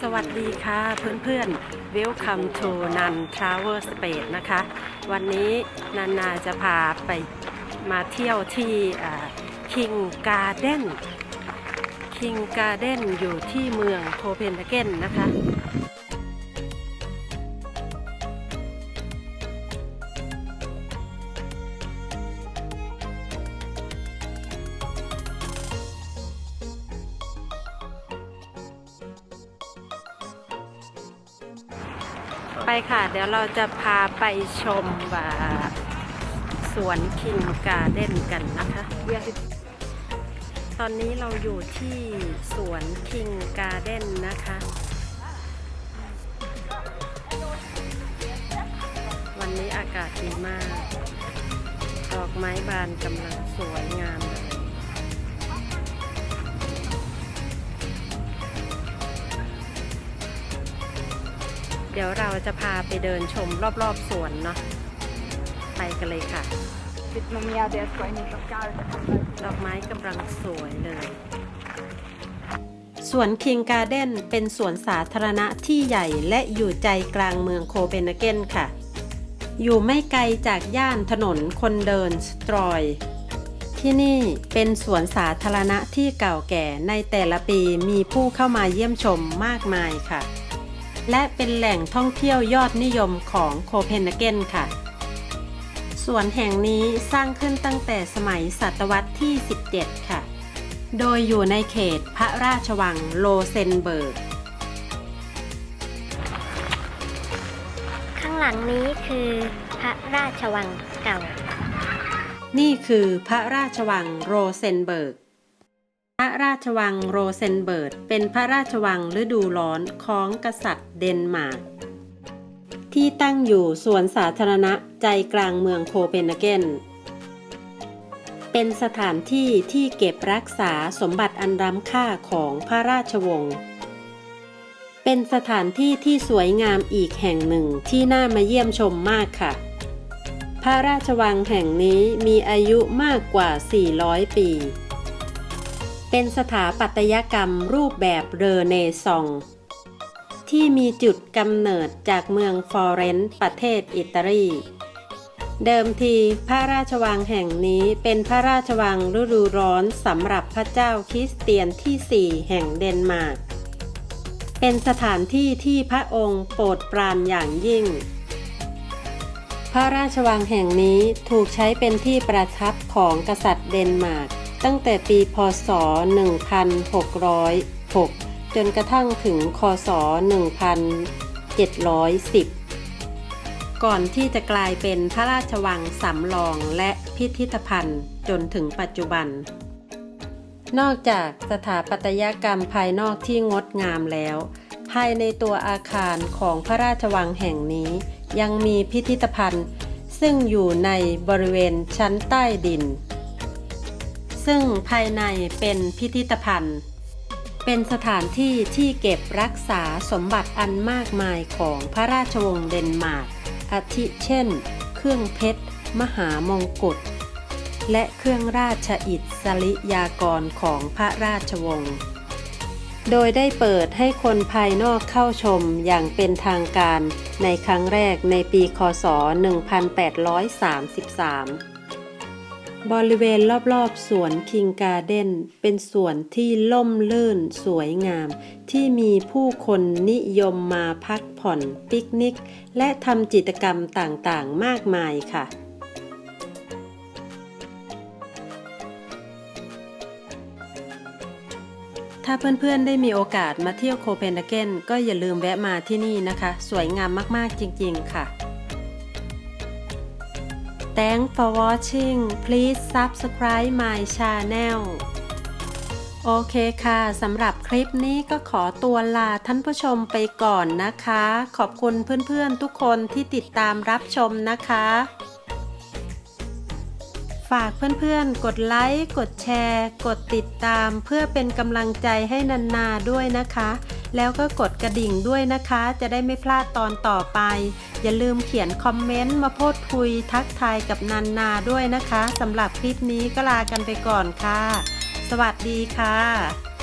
สวัสดีค่ะเพื่อนๆ Welcome to Nan Travel Space นะคะ วันนี้นันนาจะพาไปมาเที่ยวที่ King Garden King Garden อยู่ที่เมืองโคเปนเฮเกนนะคะ ไปค่ะ เดี๋ยวเราจะพาไปชมว่าสวนคิงการ์เด้นกันนะคะ ตอนนี้เราอยู่ที่สวนคิงการ์เด้นนะคะ วันนี้อากาศดีมาก ดอกไม้บานกำลังสวยงาม เดี๋ยวเราจะพาไปเดินชมรอบๆสวนเนาะไปกันเลยค่ะดอกไม้กำลังสวยเลยสวนคิงการ์เด้นเป็นสวนสาธารณะที่ใหญ่และอยู่ใจกลางเมืองโคเปนเฮเกนค่ะ อยู่ไม่ไกลจากย่านถนนคนเดินสตรอย ที่นี่เป็นสวนสาธารณะที่เก่าแก่ในแต่ละปีมีผู้เข้ามาเยี่ยมชมมากมายค่ะ และเป็นแหล่งท่องเที่ยวยอดนิยมของโคเปนเฮเกนค่ะ สวนแห่งนี้สร้างขึ้นตั้งแต่สมัยศตวรรษที่ 17 ค่ะ โดยอยู่ในเขตพระราชวังโลเซนเบิร์ก ข้างหลังนี้คือพระราชวังเก่า นี่คือพระราชวังโรเซนเบิร์กพ ระราชวังโรเซนเบิร์กเป็นพระราชวังฤดูร้อนของกษัตริย์เดนมาร์กที่ตั้งอยู่สวนสาธารณะใจกลางเมืองโคเปนเฮเกน เป็นสถานที่ที่เก็บรักษาสมบัติอันล้ำค่าของพระราชวงศ์ เป็นสถานที่ที่สวยงามอีกแห่งหนึ่งที่น่ามาเยี่ยมชมมากค่ะ พระราชวังแห่งนี้มีอายุมากกว่า 400 ปี เป็นสถาปัตยกรรมรูปแบบเรเนซองส์ที่มีจุดกำเนิดจากเมืองฟลอเรนซ์ประเทศอิตาลี เดิมทีพระราชวังแห่งนี้เป็นพระราชวังฤดูร้อนสำหรับพระเจ้าคริสเตียนที่4แห่งเดนมาร์ก เป็นสถานที่ที่พระองค์โปรดปรานอย่างยิ่ง พระราชวังแห่งนี้ถูกใช้เป็นที่ประทับของกษัตริย์เดนมาร์ก ตั้งแต่ปีพศ 1606 จนกระทั่งถึงคศ 1710 ก่อนที่จะกลายเป็นพระราชวังสำรองและพิพิธภัณฑ์จนถึงปัจจุบัน นอกจากสถาปัตยกรรมภายนอกที่งดงามแล้ว ภายในตัวอาคารของพระราชวังแห่งนี้ยังมีพิพิธภัณฑ์ ซึ่งอยู่ในบริเวณชั้นใต้ดิน ซึ่งภายในเป็นพิพิธภัณฑ์ เป็นสถานที่ที่เก็บรักษาสมบัติอันมากมายของพระราชวงศ์เดนมาร์กอาทิเช่น เครื่องเพชร มหามงกุฎ และเครื่องราชอิสริยากรของพระราชวงศ์ โดยได้เปิดให้คนภายนอกเข้าชมอย่างเป็นทางการในครั้งแรกในปี คศ 1833 บริเวณรอบๆ สวนคิงการ์เด้นเป็นสวนที่ล่มลื่นสวยงาม ที่มีผู้คนนิยมมาพักผ่อนปิกนิก และทำกิจกรรมต่างๆ มากมายค่ะถ้าเพื่อนๆ ได้มีโอกาสมาเที่ยวโคเปนเฮเกนก็อย่าลืมแวะมาที่นี่นะคะ สวยงามมากๆจริงๆค่ะ Thanks for watching please subscribe my channel โอเคค่ะ สำหรับคลิปนี้ก็ขอตัวลาท่านผู้ชมไปก่อนนะคะ ขอบคุณเพื่อนๆทุกคนที่ติดตามรับชมนะคะ ฝากเพื่อนๆ กดไลค์ กดแชร์ กดติดตามเพื่อเป็นกำลังใจให้นันนาด้วยนะคะ แล้วก็กดกระดิ่งด้วยนะคะ จะได้ไม่พลาดตอนต่อไป อย่าลืมเขียนคอมเมนต์มาพูดคุยทักทายกับนันนาด้วยนะคะสำหรับคลิปนี้ก็ลากันไปก่อนค่ะ สวัสดีค่ะ